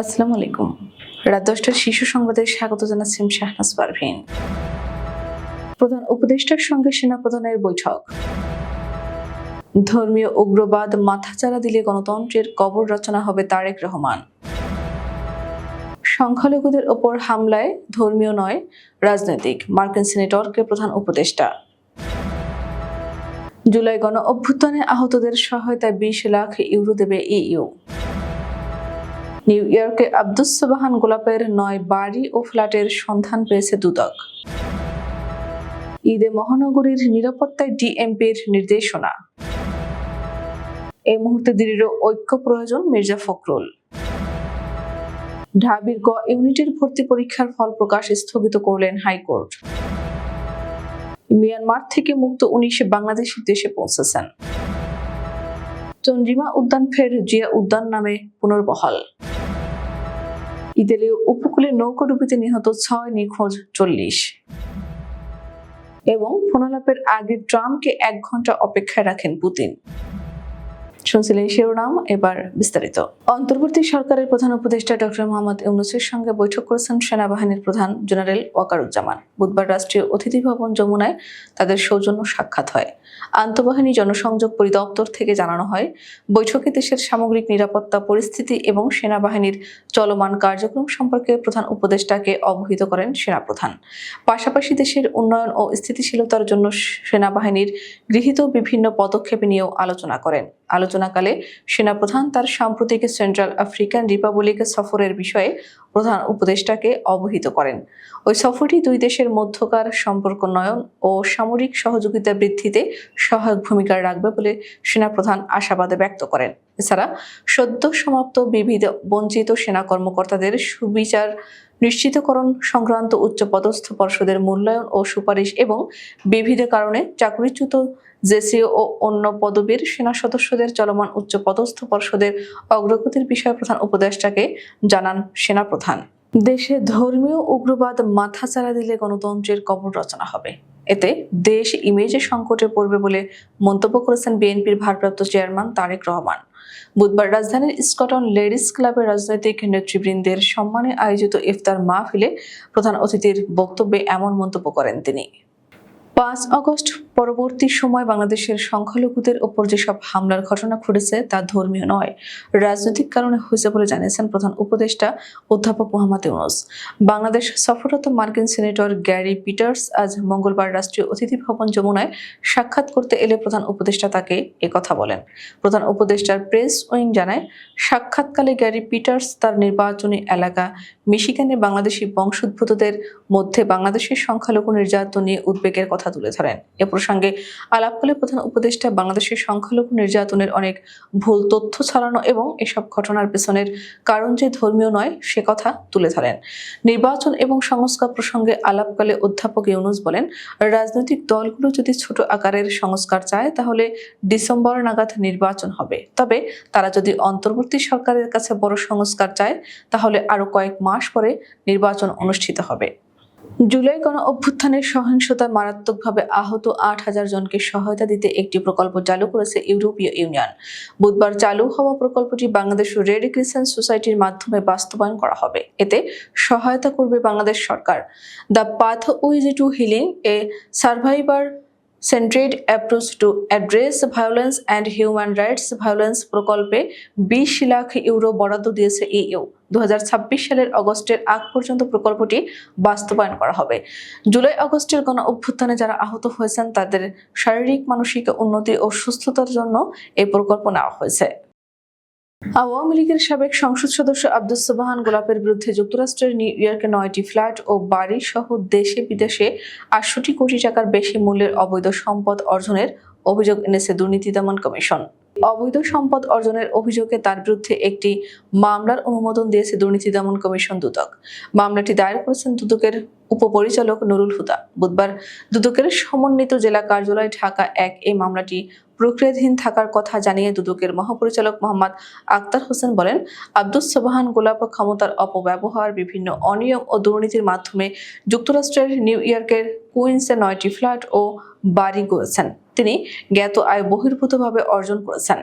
আসসালামু আলাইকুম। রাত দশটার শিশু সংবাদে স্বাগত জানাচ্ছেন শাহনাজ পারভিন। প্রধান উপদেষ্টার সঙ্গে সেনাপ্রধানের বৈঠক। ধর্মীয় উগ্রবাদ মাথাচাড়া দিলে গণতন্ত্রের কবর রচনা হবে তারেক রহমান। সংখ্যালঘুদের ওপর হামলায় ধর্মীয় নয়, রাজনৈতিক। মার্কিন সিনেটরকে প্রধান উপদেষ্টা। জুলাই গণ অভ্যুত্থানে আহতদের সহায়তায় বিশ লাখ ইউরো দেবে ইইউ। নিউ ইয়র্কে আব্দুস গোলাপের নয় বাড়ি ও ফ্ল্যাটের সন্ধান পেয়েছে দুদক। ঈদে মহানগরীর নিরাপত্তায় ডিএমপির নির্দেশনা। এই মুহূর্তে দৃঢ় ঐক্য প্রয়োজন মির্জা ফখরুল। ঢাবির গ ইউনিটের ভর্তি পরীক্ষার ফল প্রকাশ স্থগিত করলেন হাইকোর্ট। মিয়ানমার থেকে মুক্ত উনিশ বাংলাদেশি দেশে পৌঁছেছেন। চন্দ্রিমা উদ্যান ফের জিয়া উদ্যান নামে পুনর্বহাল। ইতালীয় উপকূলে নৌকা ডুবিতে নিহত ছয় নিখোঁজ চল্লিশ। এবং ফোনালাপের আগে ট্রাম্পকে এক ঘণ্টা অপেক্ষায় রাখেন পুতিন। শুনছিলেন শিরোনাম, এবার বিস্তারিত। অন্তর্বর্তী সরকারের প্রধান উপদেষ্টা ডক্টর মোহাম্মদ ইউনুসের সঙ্গে বৈঠক করেছেন সেনাবাহিনীর প্রধান জেনারেল ওয়াকারুজ্জামান। বুধবার রাষ্ট্রীয় অতিথি ভবন যমুনায় তাদের সৌজন্য সাক্ষাৎ হয়। আন্তঃবাহিনী জনসংযোগ পরিদপ্তর থেকে জানানো হয়, বৈঠকে দেশের সামগ্রিক নিরাপত্তা, পরিস্থিতি এবং সেনাবাহিনীর চলমান কার্যক্রম সম্পর্কে প্রধান উপদেষ্টাকে অবহিত করেন সেনাপ্রধান। পাশাপাশি দেশের উন্নয়ন ও স্থিতিশীলতার জন্য সেনাবাহিনীর গৃহীত বিভিন্ন পদক্ষেপ নিয়েও আলোচনা করেন। আলোচনাকালে সেনাপ্রধান তার সাম্প্রতিক সেন্ট্রাল আফ্রিকান রিপাবলিক সফরের বিষয়ে প্রধান উপদেষ্টাকে অবহিত করেন। ওই সফরটি দুই দেশের মধ্যকার সম্পর্ক নয়ন ও সামরিক সহযোগিতা বৃদ্ধিতে সহায়ক ভূমিকা রাখবে বলে সেনাপ্রধান আশাবাদে ব্যক্ত করেন। এছাড়া সদ্য সমাপ্ত বিবিধ বঞ্চিত সেনা কর্মকর্তাদের সুবিচার নিশ্চিতকরণ সংক্রান্ত উচ্চপদস্থ পর্ষদের মূল্যায়ন ও সুপারিশ এবং বিবিধ কারণে চাকরিচ্যুত জেসিও ও অন্য পদবীর সেনা সদস্যদের চলমান উচ্চপদস্থ পর্ষদের অগ্রগতির বিষয়ে প্রধান উপদেষ্টাকে জানান সেনাপ্রধান। দেশে ধর্মীয় উগ্রবাদ মাথাচাড়া দিলে গণতন্ত্রের কবর রচনা হবে। এতে দেশ ইমেজে সংকটে পড়বে বলে মন্তব্য করেছেন বিএনপির ভারপ্রাপ্ত চেয়ারম্যান তারেক রহমান। বুধবার রাজধানীর স্কটন লেডিস ক্লাবের রাজনৈতিক নেতৃবৃন্দের সম্মানে আয়োজিত ইফতার মাহফিলে প্রধান অতিথির বক্তব্যে এমন মন্তব্য করেন তিনি। পাঁচ অগস্ট পরবর্তী সময় বাংলাদেশের সংখ্যালঘুদের ওপর যেসব হামলার ঘটনা ঘটেছে তা ধর্মীয় নয়, রাজনৈতিক কারণে হয়েছে বলে জানিয়েছেন প্রধান উপদেষ্টা অধ্যাপক মোহাম্মদ ইউনুস। বাংলাদেশ সফররত মার্কিন সিনেটর গ্যারি পিটার্স আজ মঙ্গলবার রাষ্ট্রীয় অতিথি ভবন যমুনায় সাক্ষাৎ করতে এলে প্রধান উপদেষ্টা তাকে কথা বলেন। প্রধান উপদেষ্টার প্রেস উইং জানায়, সাক্ষাৎকালে গ্যারি পিটার্স তার নির্বাচনী এলাকা মিশিগানে বাংলাদেশি বংশোদ্ভূতদের মধ্যে বাংলাদেশের সংখ্যালঘু নির্যাতন নিয়ে উদ্বেগের কথা তুলে ধরেন। এ প্রসঙ্গে আলাপকালে প্রধান উপদেষ্টা বাংলাদেশের সংখ্যালঘু নির্যাতনের অনেক ভুল তথ্য ছড়ানো এবং এসব ঘটনার পেছনের কারণ যে ধর্মীয় নয়, সে কথা তুলে ধরেন। নির্বাচন এবং সংস্কার প্রসঙ্গে আলাপকালে অধ্যাপক ইউনুস বলেন, রাজনৈতিক দলগুলো যদি ছোট আকারের সংস্কার চায়, তাহলে ডিসেম্বর নাগাদ নির্বাচন হবে। তবে তারা যদি অন্তর্বর্তী সরকারের কাছে বড় সংস্কার চায়, তাহলে আরও কয়েক মাস পরে নির্বাচন অনুষ্ঠিত হবে। জুলাই গণ অভ্যুত্থানের সহিংসতা মারাত্মকভাবে আহত আট হাজার জনকে সহায়তা দিতে একটি প্রকল্প চালু করেছে ইউরোপীয় ইউনিয়ন। বুধবার চালু হওয়া প্রকল্পটি বাংলাদেশ রেড ক্রিসেন্ট সোসাইটির মাধ্যমে বাস্তবায়ন করা হবে। এতে সহায়তা করবে বাংলাদেশ সরকার। The path with to healing a survivor centred approach to address violence and human rights violence প্রকল্পে বিশ লাখ ইউরো বরাদ্দ দিয়েছে ইউ দু হাজার ছাব্বিশ সালের অগস্টের আগ পর্যন্ত প্রকল্পটি বাস্তবায়ন করা হবে। জুলাই অগস্টের গণ অভ্যুত্থানে যারা আহত হয়েছেন, তাদের শারীরিক, মানসিক উন্নতি ও সুস্থতার জন্য এই প্রকল্প নেওয়া হয়েছে। আওয়ামী লীগের সাবেক সংসদ সদস্য আব্দুস সুবাহান গোলাপের বিরুদ্ধে যুক্তরাষ্ট্রের নিউ ইয়র্কে নয়টি ফ্ল্যাট ও বাড়ি সহ দেশে বিদেশে আটষট্টি কোটি টাকার বেশি মূল্যের অবৈধ সম্পদ অর্জনের অভিযোগ এনেছে দুর্নীতি দমন কমিশন। অবৈধ সম্পদ অর্জনের অভিযোগে তার বিরুদ্ধে একটি মামলার অনুমোদন দিয়েছে দুর্নীতি দমন কমিশন দুদক। মামলাটি দায়ের করেছেন দুদকের উপপরিচালক নুরুল হুদা। বুধবার দুদকের সমন্বিত জেলা কার্যালয় ঢাকা এক এই মামলাটি প্রক্রিয়াধীন থাকার কথা জানিয়ে দুদকের মহাপরিচালক মোহাম্মদ আক্তার হোসেন বলেন, আব্দুস সোবাহান গোলাপ ক্ষমতার অপব্যবহার, বিভিন্ন অনিয়ম ও দুর্নীতির মাধ্যমে যুক্তরাষ্ট্রের নিউ ইয়র্কের কুইন্সে নয়টি ফ্ল্যাট ও বাড়ি গড়েছেন। তিনি জ্ঞাত আয় বহির্ভূতভাবে অর্জন করেছেন।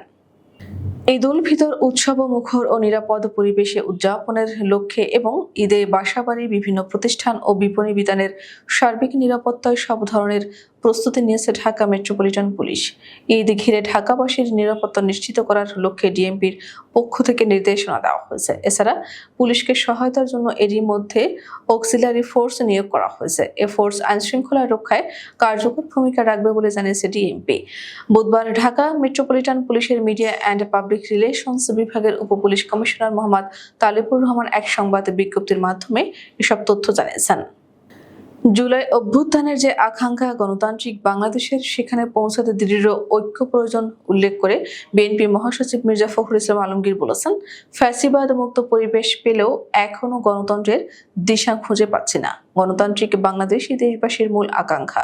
ঈদ উল ফিতর উৎসব মুখর ও নিরাপদ পরিবেশে উদযাপনের লক্ষ্যে এবং ঈদে বাসাবাড়ি বিভিন্ন প্রতিষ্ঠান ও বিপণী বিতানের সার্বিক নিরাপত্তায় সব ধরনের প্রস্তুতি নিয়েছে ঢাকা মেট্রোপলিটন পুলিশ। ঈদ ঘিরে ঢাকাবাসীর নিরাপত্তা নিশ্চিত করার লক্ষ্যে ডিএমপির পক্ষ থেকে নির্দেশনা দেওয়া হয়েছে। এছাড়া পুলিশকে সহায়তার জন্য এরই মধ্যে অক্সিলারি ফোর্স নিয়োগ করা হয়েছে। এ ফোর্স আইনশৃঙ্খলা রক্ষায় কার্যকর ভূমিকা রাখবে বলে জানিয়েছে ডিএমপি। বুধবার ঢাকা মেট্রোপলিটন পুলিশের মিডিয়া অ্যান্ড পাবলিক রিলেশনস বিভাগের উপপুলিশ কমিশনার মোহাম্মদ তালিবুর রহমান এক সংবাদ বিজ্ঞপ্তির মাধ্যমে এসব তথ্য জানিয়েছেন। জুলাই অভ্যুত্থানের যে আকাঙ্ক্ষা গণতান্ত্রিক বাংলাদেশের, সেখানে পৌঁছাতে দৃঢ় ঐক্য প্রয়োজন উল্লেখ করে বিএনপি মহাসচিব মির্জা ফখর ইসলাম আলমগীর বলেছেন ফ্যাসিবাদ মুক্ত পরিবেশ পেলেও এখনও গণতন্ত্রের দিশা খুঁজে পাচ্ছি না। গণতান্ত্রিক বাংলাদেশই দেশবাসীর মূল আকাঙ্ক্ষা।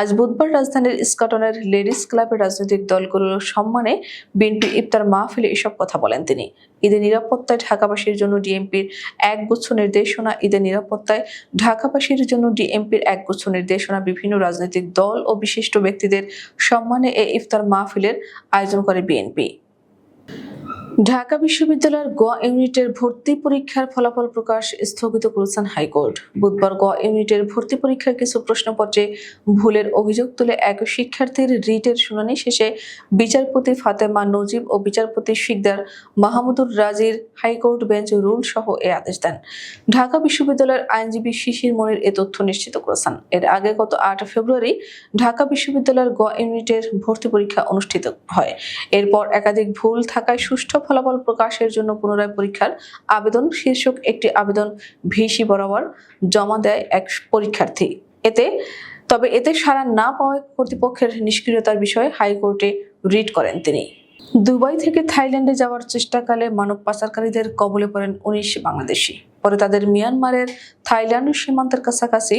আজ বুধবার রাজধানীর ইস্কটনের লেডিস ক্লাবের রাজনৈতিক দলগুলোর সম্মানে বিএনপি ইফতার মাহফিলে এসব কথা বলেন তিনি। ঈদের নিরাপত্তায় ঢাকাবাসীর জন্য ডিএমপির একগুচ্ছ নির্দেশনা ঈদের নিরাপত্তায় ঢাকাবাসীর জন্য ডিএমপির একগুচ্ছ নির্দেশনা, বিভিন্ন রাজনৈতিক দল ও বিশিষ্ট ব্যক্তিদের সম্মানে এ ইফতার মাহফিলের আয়োজন করে বিএনপি। ঢাকা বিশ্ববিদ্যালয়ের গ ইউনিটের ভর্তি পরীক্ষার ফলাফল প্রকাশ স্থগিত করেছেন হাইকোর্ট। বুধবার গ ইউনিটের ভর্তি পরীক্ষার কিছু প্রশ্নপত্রে ভুলের অভিযোগ তুলে এক শিক্ষার্থীর রিটের শুনানি শেষে বিচারপতি ফাতেমা নজিব ও বিচারপতি শিকদার মাহমুদুর রাজির হাইকোর্ট বেঞ্চ রুল সহ এ আদেশ দেন। ঢাকা বিশ্ববিদ্যালয়ের আইনজীবী শিশির মনির এ তথ্য নিশ্চিত করেছেন। এর আগে গত আট ফেব্রুয়ারি ঢাকা বিশ্ববিদ্যালয়ের গ ইউনিটের ভর্তি পরীক্ষা অনুষ্ঠিত হয়। এরপর একাধিক ভুল থাকায় সুষ্ঠু ফলাফল প্রকাশের জন্য পুনরায় পরীক্ষার আবেদন, শীর্ষক একটি আবেদন ভিসি বরাবর জমা দেয় এক পরীক্ষার্থী। এতে, তবে এতে সাড়া না পাওয়ায় কর্তৃপক্ষের নিষ্ক্রিয়তার বিষয়ে হাইকোর্টে রিট করেন তিনি। দুবাই থেকে থাইল্যান্ডে যাওয়ার চেষ্টাকালে মানব পাচারকারীদের কবলে পড়েন উনিশ বাংলাদেশি। পরে তাদের মিয়ানমারের থাইল্যান্ড সীমান্তের কাছাকাছি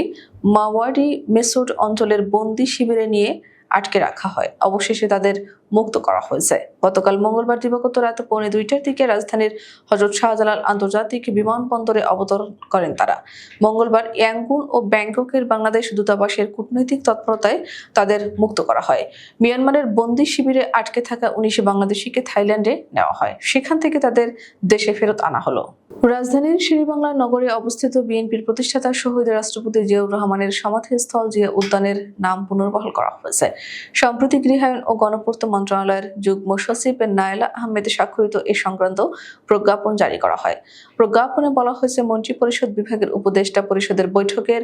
মাওয়ারি মেসোড অঞ্চলের বন্দি শিবিরে নিয়ে আটকে রাখা হয়। অবশেষে তাদের মুক্ত করা হয়েছে। গতকাল মঙ্গলবার দিবাগত রাত পৌনে দুইটার দিকে রাজধানীর হজরত শাহজালাল আন্তর্জাতিক বিমানবন্দরে অবতরণ করেন তারা। মঙ্গলবার ইয়াঙ্গুন ও ব্যাংককের বাংলাদেশ দূতাবাসের কূটনৈতিক তৎপরতায় তাদের মুক্ত করা হয়। মিয়ানমারের বন্দি শিবিরে আটকে থাকা উনিশ বাংলাদেশিকে থাইল্যান্ডে নেওয়া হয়। সেখান থেকে তাদের দেশে ফেরত আনা হলো। রাজধানীর শেরেবাংলা নগরে অবস্থিত বিএনপির প্রতিষ্ঠাতা শহীদ রাষ্ট্রপতি জিয়াউর রহমানের সমাধিস্থল জিয়া উদ্যানের নাম পুনর্বহাল করা হয়েছে। সম্প্রতি গৃহায়ন ও গণপূর্ত মন্ত্রণালয়ের যুগ্ম সচিব নায়লা আহমেদ স্বাক্ষরিত এ সংক্রান্ত প্রজ্ঞাপন জারি করা হয়। প্রজ্ঞাপনে বলা হয়েছে, মন্ত্রী পরিষদ বিভাগের উপদেষ্টা পরিষদের বৈঠকের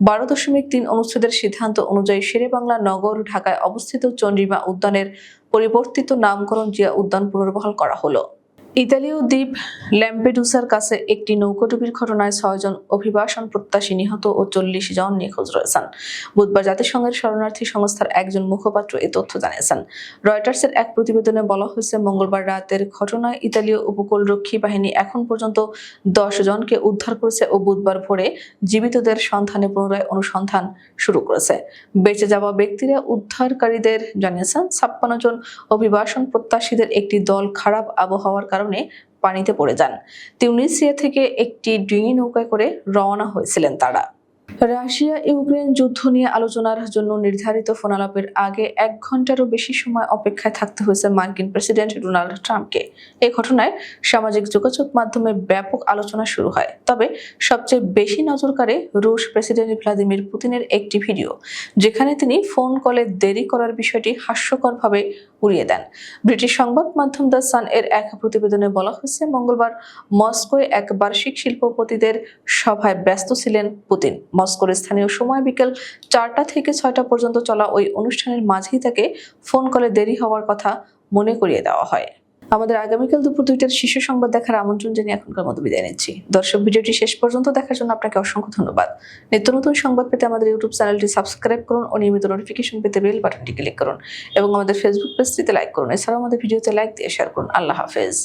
বারো দশমিক তিন অনুচ্ছেদের সিদ্ধান্ত অনুযায়ী শেরেবাংলা নগর ঢাকায় অবস্থিত চন্দ্রিমা উদ্যানের পরিবর্তিত নামকরণ জিয়া উদ্যান পুনর্বহাল করা হলো। ইতালীয় দ্বীপ ল্যাম্পেডুসার কাছে একটি নৌকাডুবির ঘটনায় ছয়জন অভিবাসন প্রত্যাশী নিহত ও চল্লিশ জন নিখোঁজ রয়েছেন। বুধবার জাতিসংঘের শরণার্থী সংস্থার একজন মুখপাত্র এ তথ্য জানিয়েছেন। রয়টার্সের এক প্রতিবেদনে বলা হয়েছে, মঙ্গলবার রাতের ঘটনায় ইতালীয় উপকূলরক্ষী বাহিনী এখন পর্যন্ত দশ জনকে উদ্ধার করেছে ও বুধবার ভোরে জীবিতদের সন্ধানে পুনরায় অনুসন্ধান শুরু করেছে। বেঁচে যাওয়া ব্যক্তিরা উদ্ধারকারীদের জানিয়েছেন, ছাপ্পান্ন জন অভিবাসন প্রত্যাশীদের একটি দল খারাপ আবহাওয়ার কারণে পানিতে পড়ে যান। তিউনিসিয়া থেকে একটি ডিঙি নৌকায় করে রওনা হয়েছিলেন তারা। রাশিয়া, ইউক্রেন যুদ্ধ নিয়ে আলোচনার জন্য নির্ধারিত ফোনালাপের আগে এক ঘন্টারও বেশি সময় অপেক্ষায় থাকতে হয়েছে মার্কিন প্রেসিডেন্ট ডোনাল্ড ট্রাম্পকে। এই ঘটনায় সামাজিক যোগাযোগ মাধ্যমে ব্যাপক আলোচনা শুরু হয়। তবে সবচেয়ে বেশি নজর কাড়ে রুশ প্রেসিডেন্ট ভ্লাদিমির পুতিনের একটি ভিডিও, যেখানে তিনি ফোন কলে দেরি করার বিষয়টি হাস্যকরভাবে উড়িয়ে দেন। ব্রিটিশ সংবাদ মাধ্যম দ্য সান এর এক প্রতিবেদনে বলা হয়েছে, মঙ্গলবার মস্কোয় এক বার্ষিক শিল্পপতিদের সভায় ব্যস্ত ছিলেন পুতিন। মস্কোর স্থানীয় সময় বিকেল চারটা থেকে ছয়টা পর্যন্ত চলা ওই অনুষ্ঠানের মাঝেই তাকে ফোন কলে দেরি হওয়ার কথা মনে করিয়ে দেওয়া হয়। আমাদের আগামীকাল দুপুর দুইটার শীর্ষ সংবাদ দেখার আমন্ত্রণ জানিয়ে এখনকার মতো বিদায় নিচ্ছি। দর্শক, ভিডিওটি শেষ পর্যন্ত দেখার জন্য আপনাকে অসংখ্য ধন্যবাদ। নিত্য নতুন সংবাদ পেতে আমাদের ইউটিউব চ্যানেলটি সাবস্ক্রাইব করুন ও নিয়মিত নোটিফিকেশন পেতে বেল বাটনটি ক্লিক করুন এবং আমাদের ফেসবুক পেজটিতে লাইক করুন। এছাড়াও আমাদের ভিডিওতে লাইক দিয়ে শেয়ার করুন। আল্লাহ হাফেজ।